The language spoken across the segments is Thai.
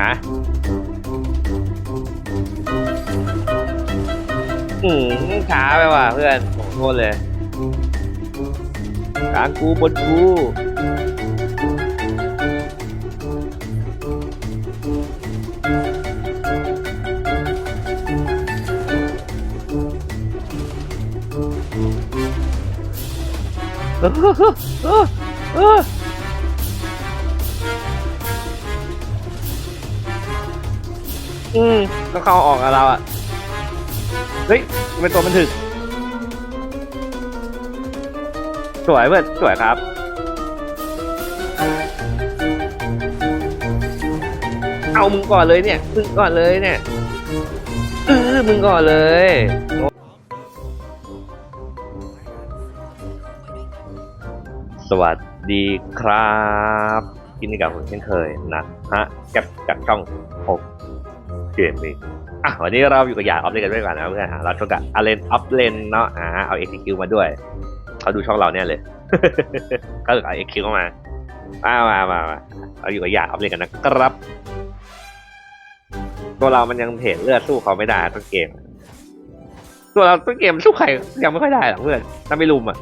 ฮะอืมช้าไปว่ะเพื่อนผมโทษเลยกลางกูบนกูเออเออเออ อืมก็เข้าออกกับเราอะ เฮ้ยทำไมตัวมันถึก สวยเพื่อนสวยครับ เอามึงก่อนเลยเนี่ย มึงก่อนเลยเนี่ยเออมึงก่อนเลยสวัสดีครับ กินกับผมเช่นเคยนะฮะกับจากช่องหก เกมนี้อะวันนี้เราอยู่กับยาออฟเลนกันด้วยกันนะเพื่อนเราชกกับอาเลนออฟเลนเนาะอ่าเอา XQ มาด้วยเขาดูช่องเราเนี่ยเลยก็เลยเอา XQ เข้ามามามามามาเราอยู่กับยาออฟเลนกันนะครับ ตัวเรามันยังเห็นเลือดสู้เขาไม่ได้ต้นเกม ตัวเราต้นเกมสู้ใครยังไม่ค่อยได้หรอกเพื่อนถ้าไม่ลุมอะ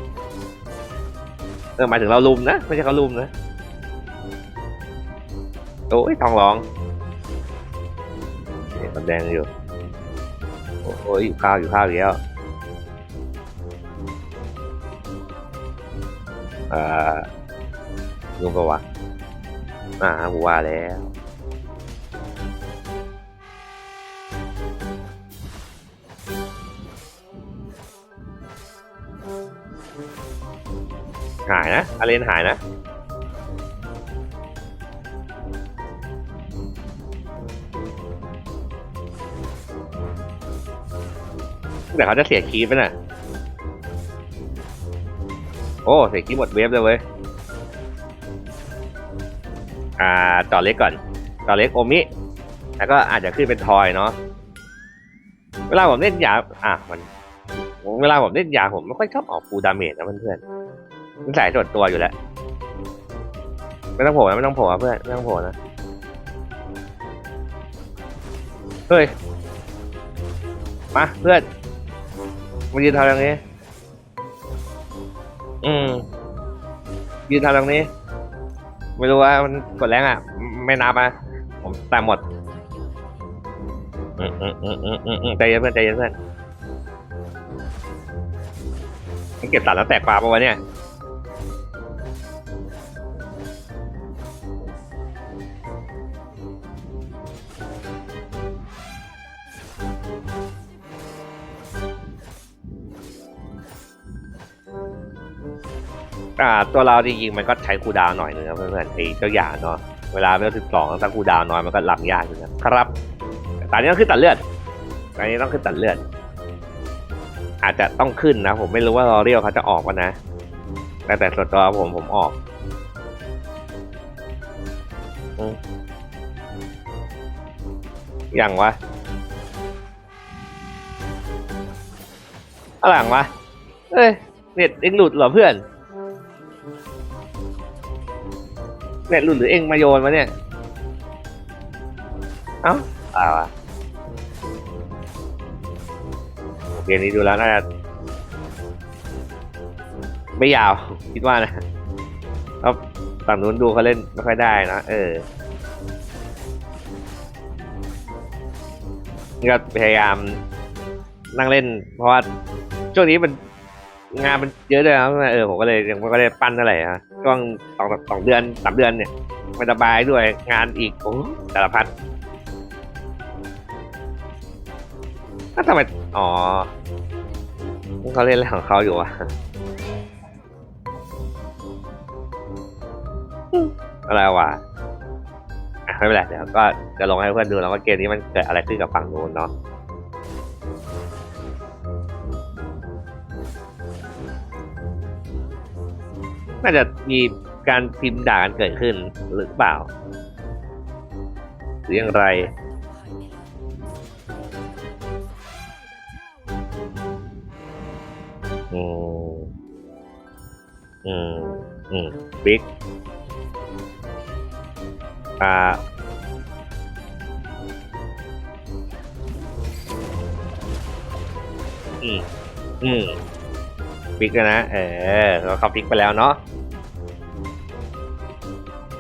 เออหมายถึงเราลุมนะไม่ใช่เขาลุมนะโอ้ยทองร้องเนี่ย มันแดงอยู่ โอ้โหอยู่ข้าวอยู่ข้าวอีกแล้วอ่าลุงปะวะอ่ากูว่าแล้วหายนะอาเลนหายนะ ต่เขาจะเสียคีย์ไปน่ะ โอ้เสียคีย์หมดเวฟเลยเว้ย อ่าจอเล็กก่อนจอเล็กโอมิ แล้วก็อาจจะขึ้นเป็นทอยเนาะ เวลาผมเล่นยา อะมัน เวลาผมเล่นยาผมไม่ค่อยชอบออกฟูดาเมจนะเพื่อนๆมันใส่ส่วนตัวอยู่แล้วไม่ต้องโผล่นะไม่ต้องโผล่เพื่อนไม่ต้องโผล่นะเฮ้ยมาเพื่อน มายืนทำตรงนี้ อืม ยืนทำตรงนี้ ไม่รู้ว่ามันกดแรงอะ ไม่นับอะผมตามหมด อืมอืมอืมอืมอืมอืมใจเย็นเพื่อนใจเย็นเพื่อนมันเก็บสัตว์แล้วแตกปลาปะวะเนี่ย อ่าตัวเราจริงๆมันก็ใช้คูดาวหน่อยนึงครับเพื่อนๆไอ้เจ้าหยาเนาะเวลาเวลสิบสองถ้าคูดาวน์น้อยมันก็หลับยากอยู่นะครับแต่ตอนนี้ต้องขึ้นตัดเลือดตอนนี้ต้องขึ้นตัดเลือด อาจจะต้องขึ้นนะ ผมไม่รู้ว่ารอเรียวเขาจะออกวะนะ แต่แต่ส่วนตัวผมผมออกอืมอย่างวะอะไรอย่างวะเอ้ยเน็ตเอ็งหลุดเหรอเพื่อน เน็ตหลุดหรือเองมาโยนมาเนี่ย เอ้าอ่าวะเกมนี้ดูแล้วน่าจะไม่ยาว คิดว่านะเพราะฝั่งนู้นดูเขาเล่นไม่ค่อยได้นะเออก็พยายามนั่งเล่น เพราะว่าช่วงนี้มันงานมันเยอะด้วยนะเออผมก็เลยยังไม่ได้ปั้นเท่าไหร่ฮะ ช่วงสองสองเดือนสามเดือนเนี่ยไม่สบายด้วยงานอีกโอ้สารพัดถ้าทำไมอ๋อเขาเล่นอะไรของเขาอยู่วะอะไรวะอะไม่เป็นไรเดี๋ยวก็จะลงให้เพื่อนดูแล้วว่าเกมนี้มันเกิดอะไรขึ้นกับฝั่งนู้นเนาะ น่าจะมีการพิมพ์ด่ากันเกิดขึ้นหรือเปล่า หรืออย่างไรอืมอืมอืมบิ๊กอ่าอืมอืมบิ๊กนะ เออเราเขาพลิกไปแล้วเนาะ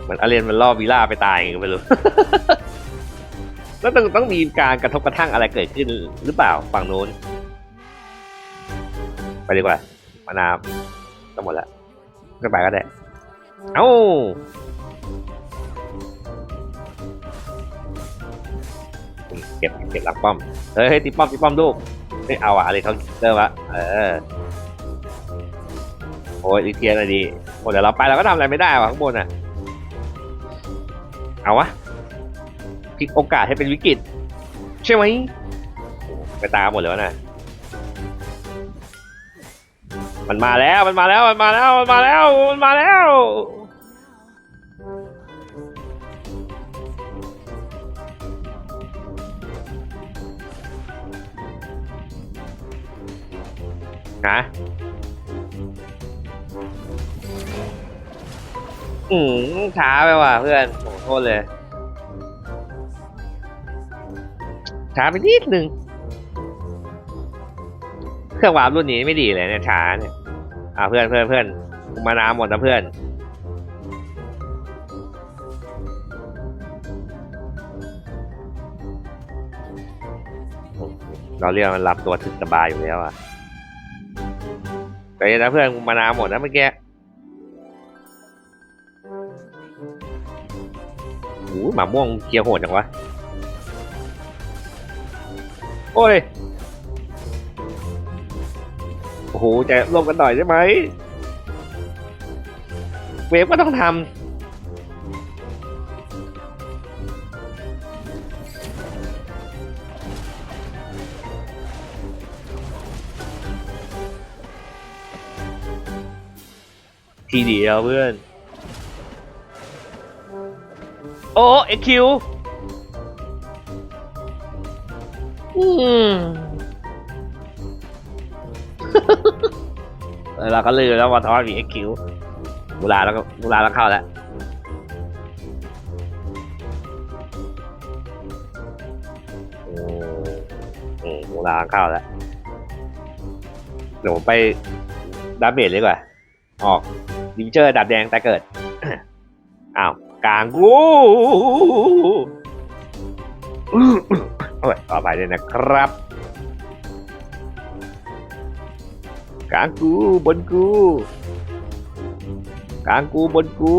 เหมือนอาเรียนมันล่อวีล่าไปตายอย่างเงี้ยไม่รู้ แล้วต้องต้องมีการกระทบกระทั่งอะไรเกิดขึ้นหรือเปล่าฝั่งนู้น ไปดีกว่ามาน้ำก็หมดแล้วไม่ไปก็ได้ เอ้าเก็บเก็บหลักป้อม เฮ้ยตีป้อมตีป้อมลูกไม่เอาอะอะไรเขาเริ่มละเออ โอ้ยอีเทียนอะดีหมดเดี๋ยวเราไปเราก็ทำอะไรไม่ได้ว่ะข้างบนอะ เอาวะพลิกโอกาสให้เป็นวิกฤต ใช่ไหมไปตามหมดแล้วนะมันมาแล้วมันมาแล้วมันมาแล้วมันมาแล้วมันมาแล้วฮะอืมช้าไปว่ะเพื่อนโโทษเลย ช้าไปนิดนึง เครื่องวาร์ปรุ่นนี้ไม่ดีเลยเนี่ยช้าเนี่ยอ่าเพื่อนเพื่อนเพื่อนมาน้ำหมดนะเพื่อนเราเรียกมันรับตัวถึงสบายอยู่แล้วอะแต่นะเพื่อนมาน้ำหมดนะเมื่อกี้ หมาม่วงเคียร์โหดจังวะ โอ้ย โอ้โหจะร่วมกันหน่อยได้ไหม เวฟก็ต้องทำ ทีเดียวเพื่อน โอ้เอ็กคิวอืมเออเราก็ลืมแล้วว่าทอสมีเอ็กคิวมูลาแล้วก็มูลาแล้วเข้าแล้วอืมอืมมูลาเข้าแล้วเดี๋ยวผมไปดับเบิลเลยดีกว่า ออกดิเจอร์ดับแดงแต่เกิดอ้าว กลางกูโอ้ยต่อไปเลยนะครับกลางกูบนกูกลางกูบนกู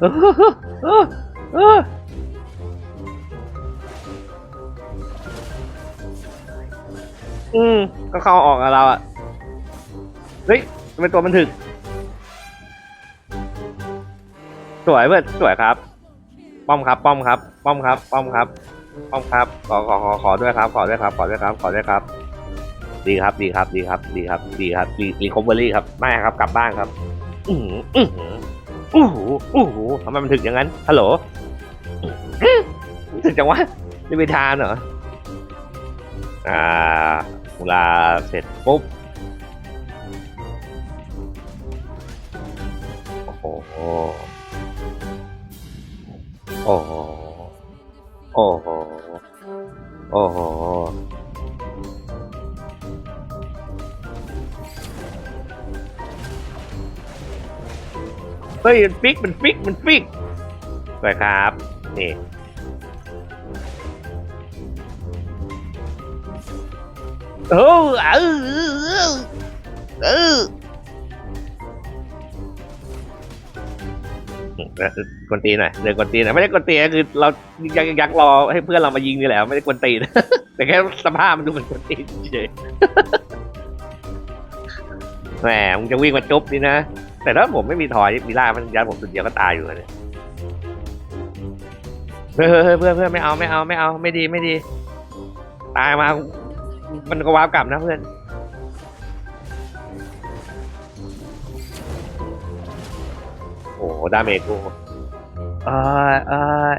เออเออเออ อืมก็เข้าออกกับเราอะ เฮ้ยทำไมตัวมันถึก สวยเพื่อนสวยครับ ป้อมครับ ป้อมครับ ป้อมครับ ป้อมครับ ป้อมครับ ขอขอขอขอด้วยครับ ขอด้วยครับ ขอด้วยครับ ขอด้วยครับ ดีครับ ดีครับ ดีครับ ดีครับ ดีครับรีรีคอมเบอรี่ครับไม่ครับ กลับบ้านครับ อือหืออือหืออู้หูอู้หูทำไมมันถึกอย่างนั้น ฮัลโหลถึกจังวะนี่ไปทานเหรอ อ่า เวลาเสร็จปุ๊บ โอ้โห โอ้โห โอ้โห โอ้โห เฮ้ย มันฟิก มันฟิก มันฟิกสวยครับ นี่ โอ้เออเออกวนตีหน่อยเดินกวนตีนหน่อยไม่ได้กวนตีนะคือเรายักยักรอให้เพื่อนเรามายิงนี่แหละไม่ได้กวนตีนะแต่แค่สภาพมันดูเหมือนกวนตีเฉยแหมมึงจะวิ่งมาจุบนี่นะแต่ถ้าผมไม่มีทอยมีล่ามันยัดผมสุดเดียวก็ตายอยู่แล้วเนี่ยเฮ้ยเฮ้ยเฮ้ยเพื่อนเพื่อนไม่เอาไม่เอาไม่เอาไม่ดีไม่ดี ตายมา มันก็ว้าวกลับนะเพื่อน โอ้โหดาเมจกูเอ้ยเอ้ย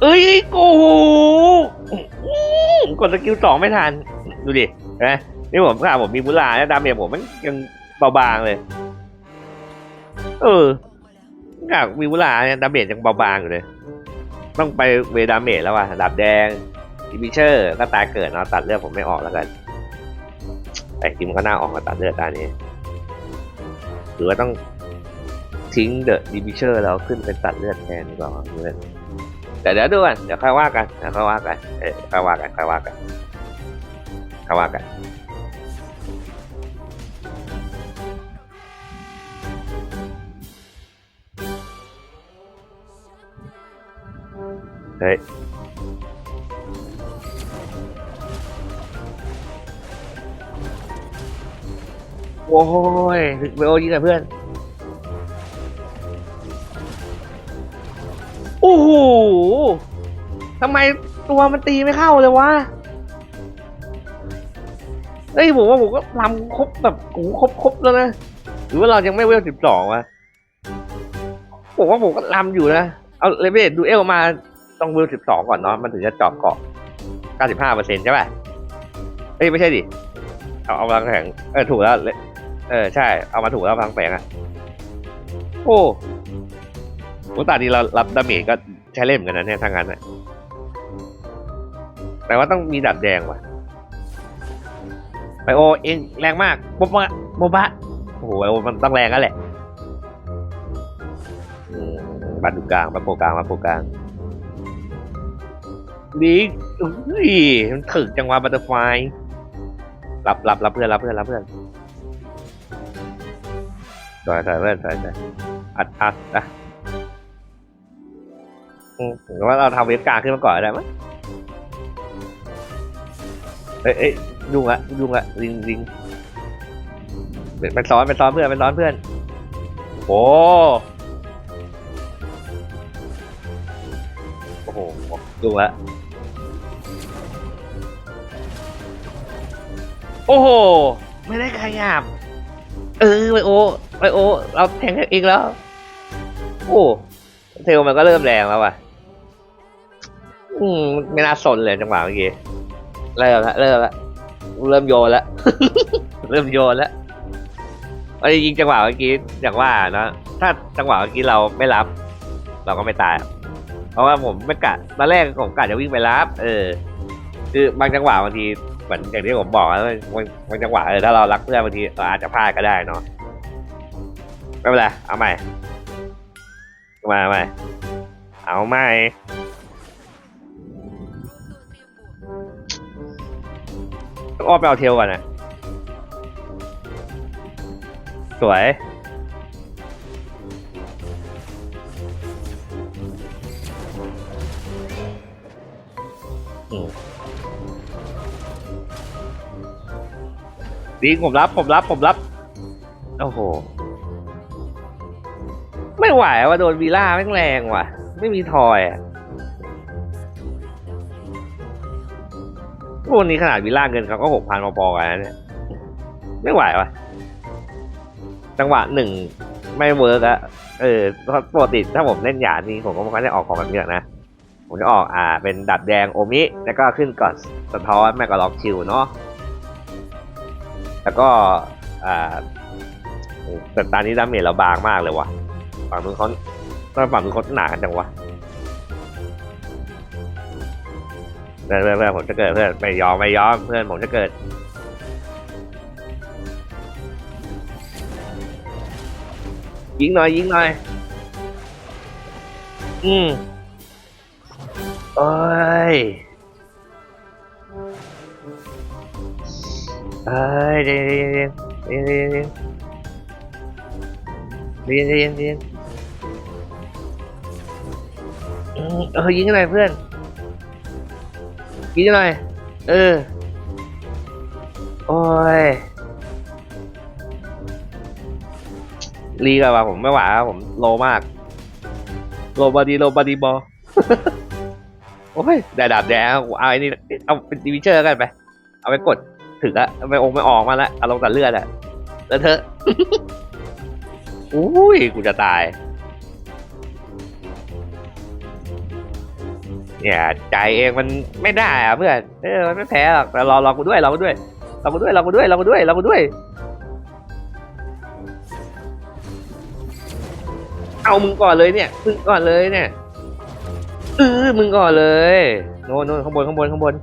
เอ้ยกูกดสกิลสองไม่ทัน ดูดิเนี่ผมค่ะผมมีบุลาแล้วดาเมจผมมันยังเบาบางเลย เออขนาดมีบุลาเนี่ยดาเมจยังเบาบางอยู่เลย ต้องไปเวดาเมจแล้วว่ะดาบแดงดิบิเชอร์ก็ตายเกิดเนาะตัดเลือดผมไม่ออกแล้วกัน แต่จริงมันก็น่าออกมาตัดเลือดตานี้หรือว่าต้องทิ้งเดอะดิบิเชอร์แล้วขึ้นเป็นตัดเลือดแทนดีกว่าเพื่อนแต่เดี๋ยวดูกันเดี๋ยวค่อยว่ากันเดี๋ยวค่อยว่ากันเออค่อยว่ากันค่อยว่ากันค่อยว่ากัน เฮ้ยโอ้ยเวโอยิงกับเพื่อน โอ้โหทำไมตัวมันตีไม่เข้าเลยวะ เฮ้ยผมว่าผมก็ทำครบแบบโอ้ครบครบแล้วนะ หรือว่าเรายังไม่เวลสิบสองวะ ผมว่าผมก็ลำอยู่นะ เอาเลเวลดูเอลมา ต้องเวลสิบสองก่อนเนาะมันถึงจะเจาะเกาะเก้าสิบห้าเปอร์เซ็นต์ใช่ป่ะเอ้ยไม่ใช่ดิเอาเอาพลังแข็งเออถูกแล้วเออใช่เอามาถูกแล้วพลังแฝงอะโอ้โหตาดีเรารับดาเมจก็ใช้เล่นเหมือนกันนะเนี่ยทางนั้นอะแต่ว่าต้องมีดับแดงว่ะไปโอเองแรงมากโบบะโบบะโอ้โหมันต้องแรงกันแหละบัตรดูกลางบัตรโปรกลางบัตรโปรกลาง ดีอุ้ยมันถึกจังหวะบัตเตอร์ไฟรับรับรับเพื่อนรับเพื่อนรับเพื่อนถอยถอยเพื่อนถอยถอยอัดอัดนะอืมหรือว่าเราทำเวฟกลางขึ้นมาก่อนได้ไหมเอ้ยเอ้ยยุ่งละยุ่งละลิงลิงไปซ้อนไปซ้อนเพื่อนไปซ้อนเพื่อนโอ้โอ้โหยุ่งละ โอ้โห ไม่ได้ขยับ เออไบโอไบโอ เราแทงกันเองแล้ว โอ้เทลมันก็เริ่มแรงแล้วว่ะ อืมไม่น่าสนเลยจังหวะเมื่อกี้เริ่มละเริ่มละเริ่มโยนล้วเริ่มโยนล้วไอ้ยิงจังหวะเมื่อกี้อย่างว่านะถ้าจังหวะเมื่อกี้เราไม่รับ เราก็ไม่ตาย เพราะว่าผมไม่กะตอนแรกผมกะจะวิ่งไปรับ เออ คือบางจังหวะบางที เหมือนอย่างที่ผมบอกนะบางบางจังหวะเออถ้าเรารักเพื่อนบางทีเราอาจจะพลาดก็ได้เนาะไม่เป็นไรเอาใหม่เอาใหม่เอาใหม่เอาใหม่ต้องอ้อมไปเอาเทลก่อนนะสวย ดีผมรับผมรับผมรับ โอ้โห ไม่ไหวว่าโดนวีล่าแม่งแรงว่ะ ไม่มีทอยอะพวกนี้ขนาดวีล่าเงินเขาก็หกพันพอๆกันนะเนี่ย ไม่ไหวว่ะ จังหวะหนึ่งไม่เวิร์กอะเออปกติถ้าผมเล่นหยาดนี้ผมก็ไม่ค่อยได้ออกของแบบนี้หรอกนะผมจะออกอ่าเป็นดับแดงโอมิ แล้วก็ขึ้นก่อนสะท้อนแมกกาล็อกคิวเนาะ แล้วก็แต่ตอนนี้ดาเมจเราบางมากเลยว่ะฝั่งนู้นเขาฝั่งนู้นเขาหนากันจังวะเพื่อนเพื่อนเพื่อนผมจะเกิดเพื่อนไม่ยอมไม่ยอมเพื่อนผมจะเกิดยิงหน่อยยิงหน่อย อืมโอ้ย เอ้ยเดี๋ยวเดี๋ยวเดี๋ยวเดี๋ยวเดี๋ยวเดี๋ยวเดี๋ยวเดี๋ยวเดี๋ยวเดี๋ยวอืมเอยิงกันหน่อยเพื่อนยิงกันหน่อยเออโอ้ยรีกันว่ะผมไม่ไหวแล้วผมโลมากโลบอดีโลบอดีบอโอ้ยได้ดาบแดงเอาไอ้นี่เอาเป็นดีวิเชอร์กันไป เอาไปกด ถึงอะไม่องไม่ออกมาแล้วอารมณ์ตัดเลือดอะแล้วเธออุ้ยกูจะตาย เนี่ยใจเองมันไม่ได้อะเพื่อนเออมันไม่แพ้หรอกแต่รอรอกูด้วยรอกูด้วยรอกูด้วยรอกูด้วยรอกูด้วยรอกูด้วย เอามึงก่อนเลยเนี่ยมึงก่อนเลยเนี่ยเออมึงก่อนเลยโน่นโน่นข้างบนข้างบนข้างบน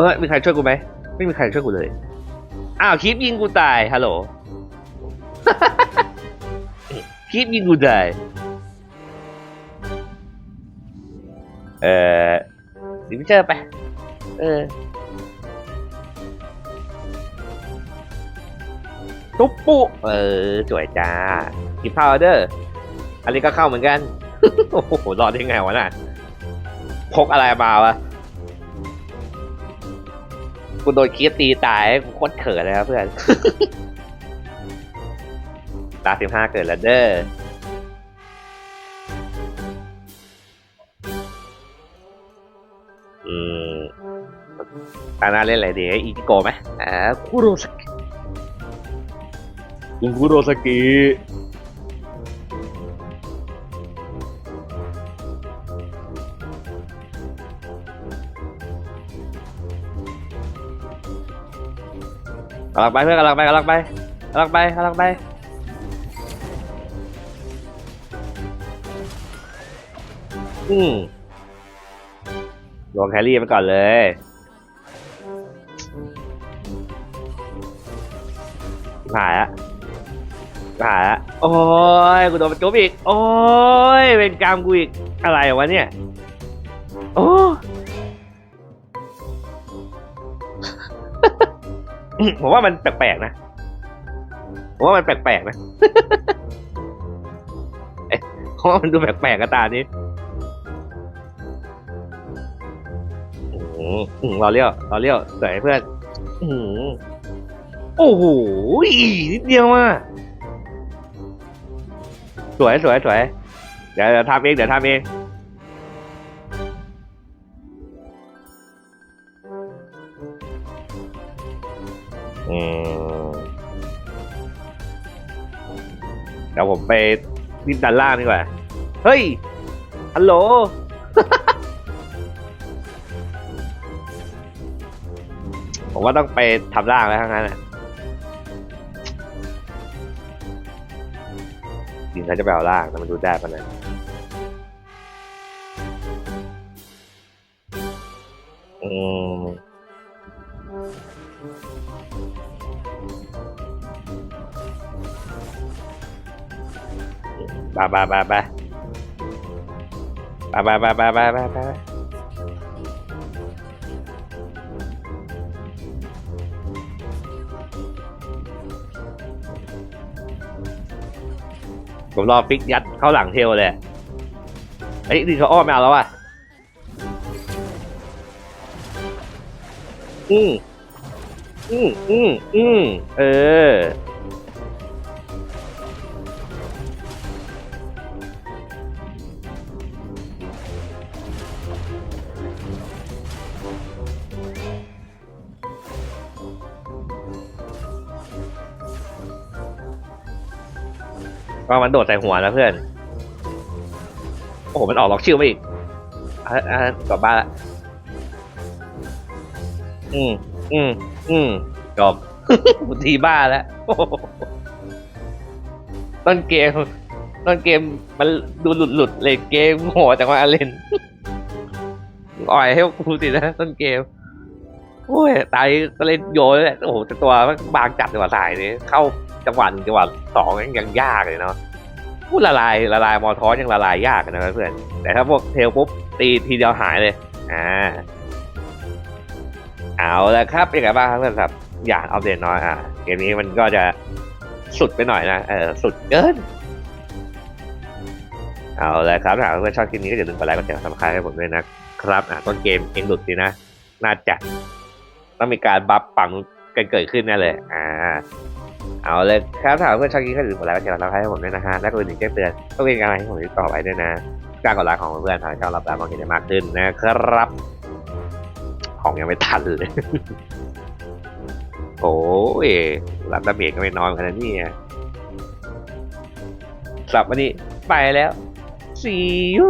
ออมีใครช่วยกูไหมไม่มีใครช่วยกูเลย อ้าวคลิปยิงกูตายฮัลโหลคลิปยิงกูตายเออดิมิเชอร์ไป เออตุ๊บปุ๊เออสวยจ้ากินข้าวเด้ออันนี้ก็เข้าเหมือนกัน โอ้โห รอดได้ไงวะน่ะพกอะไรมาวะ กูโดนคีดตีตายกูโคตรเขินเลยครับเพื่อน ตาสิบห้าเกิดแล้วเด้ออืมตาหน้าเล่นอะไรดีไอ้อิจิโกะไหมอ่าคุโรสกิคุณคุโรสกิ กำลังไปเพื่อนกำลังไปกำลังไปกำลังไปกำลังไปอืมลงแครี่ไปก่อนเลยหายละหายละโอ้ยกูโดนประจุบอีก โอ้ยเป็นกรรมกูอีก อะไรวะเนี่ย โอ้ ผมว่ามันแปลกๆนะ ผมว่ามันแปลกๆนะเอ๊ะผมว่ามันดูแปลกๆกับตานี้อืมอืมรอเลี้ยวรอเลี้ยวสวยเพื่อนอืมโอ้โหนิดเดียวอะสวยสวยสวยเดี๋ยวเดี๋ยวทำเองเดี๋ยวทำเอง ผมไปนิดด้านล่างดีกว่า เฮ้ย ฮัลโหล ผมว่าต้องไปทำล่างแล้วทั้งนั้นน่ะจริงเขาจะไปเอาล่างแต่มันดูได้ปะเนี่ย ไปไปไปไปไปไปไปไปไปไปไปผมรอฟิกยัดเข้าหลังเทลเลยเฮ้ยดีเขาอ้อมมาแล้วอะอืมอืมอืมอืมเออ มันโดดใส่หัวนะเพื่อน โอ้โห มันออกล็อกชื่อมาอีกอะอะกลับบ้านละ อืม อืม อืมจบทีบ้าแล้วต้นเกม ต้นเกมมันดูหลุดหลุดเลยเกมโหดจังว่าอาเลนอ่อยให้กูสินะต้นเกมโอ้ยตายก็เล่นโยนเลยแหละโอ้โหแต่ตัวมันบางจัดจังหวะสายนี้เข้าจังหวะจังหวะสองยังยังยากเลยเนาะ พูดละลายละลายมอทอสยังละลายยากนะเพื่อนแต่ถ้าพวกเทลปุ๊บตีทีเดียวหายเลย อ่า เอาละครับเป็นไงบ้างครับเพื่อนครับอยากอัปเดตน้อยอะเกมนี้มันก็จะสุดไปหน่อยนะเออสุดเกินเอาละครับถ้าเพื่อนชอบคลิปนี้ก็อย่าลืมกดไลค์กดแชร์สมัครให้ผมด้วยนะครับอะต้นเกมเองหลุดสินะน่าจะต้องมีการบัฟปังกันเกิดขึ้นแน่เลย อ่า เอาเลยครับถ้าหากเพื่อนชอบคลิปก็อย่าลืมกดไลค์กดแชร์รับให้ผมด้วยนะฮะและกดดิ่งแจ้งเตือนเพื่อเป็นกำลังใจให้ผมต่อไปด้วยนะการกดไลค์ของเพื่อนทำให้ช่องรับตามมองเห็นได้มากขึ้นนะครับ ของยังไม่ทันเลยโอ้ยรับดาเมจก็ไม่น้อยขนาดนี้สับวันนี้ไปแล้ว see you